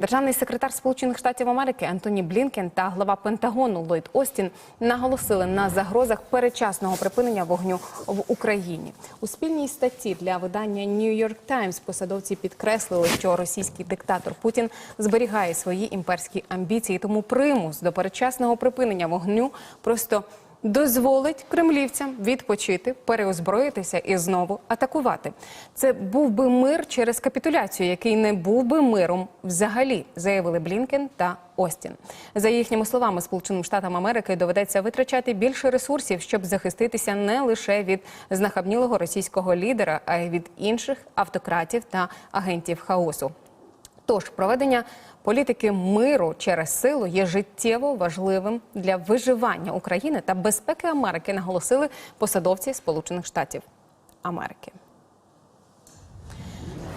Державний секретар Сполучених Штатів Америки Ентоні Блінкен та глава Пентагону Ллойд Остін наголосили на загрозах перечасного припинення вогню в Україні. У спільній статті для видання New York Times посадовці підкреслили, що російський диктатор Путін зберігає свої імперські амбіції, тому примус до перечасного припинення вогню просто дозволить кремлівцям відпочити, переозброїтися і знову атакувати. Це був би мир через капітуляцію, який не був би миром взагалі, заявили Блінкен та Остін. За їхніми словами, Сполученим Штатам Америки доведеться витрачати більше ресурсів, щоб захиститися не лише від знахабнілого російського лідера, а й від інших автократів та агентів хаосу. Тож проведення політики миру через силу є життєво важливим для виживання України та безпеки Америки, наголосили посадовці Сполучених Штатів Америки.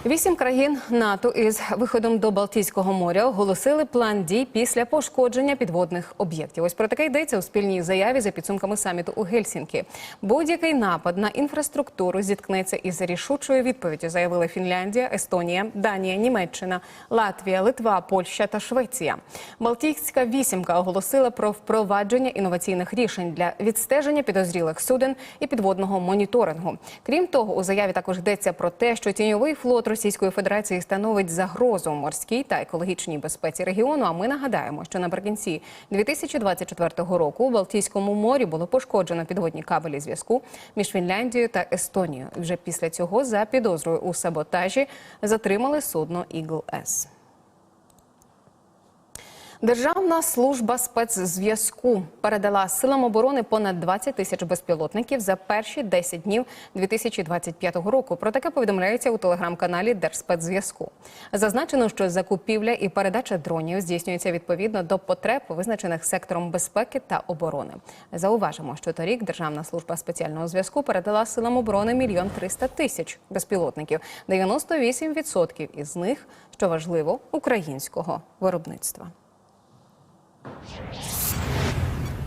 Вісім країн НАТО із виходом до Балтійського моря оголосили план дій після пошкодження підводних об'єктів. Ось про таке йдеться у спільній заяві за підсумками саміту у Гельсінкі. Будь-який напад на інфраструктуру зіткнеться із рішучою відповіддю, заявили Фінляндія, Естонія, Данія, Німеччина, Латвія, Литва, Польща та Швеція. Балтійська вісімка оголосила про впровадження інноваційних рішень для відстеження підозрілих суден і підводного моніторингу. Крім того, у заяві також йдеться про те, що тіньовий флот Російської Федерації становить загрозу морській та екологічній безпеці регіону. А ми нагадаємо, що наприкінці 2024 року у Балтійському морі було пошкоджено підводні кабелі зв'язку між Фінляндією та Естонією. Вже після цього за підозрою у саботажі затримали судно Ігл С. Державна служба спецзв'язку передала силам оборони понад 20 тисяч безпілотників за перші 10 днів 2025 року. Про таке повідомляється у телеграм-каналі Держспецзв'язку. Зазначено, що закупівля і передача дронів здійснюється відповідно до потреб, визначених сектором безпеки та оборони. Зауважимо, що торік Державна служба спеціального зв'язку передала силам оборони мільйон 300 тисяч безпілотників, 98% із них, що важливо, українського виробництва. Thank you.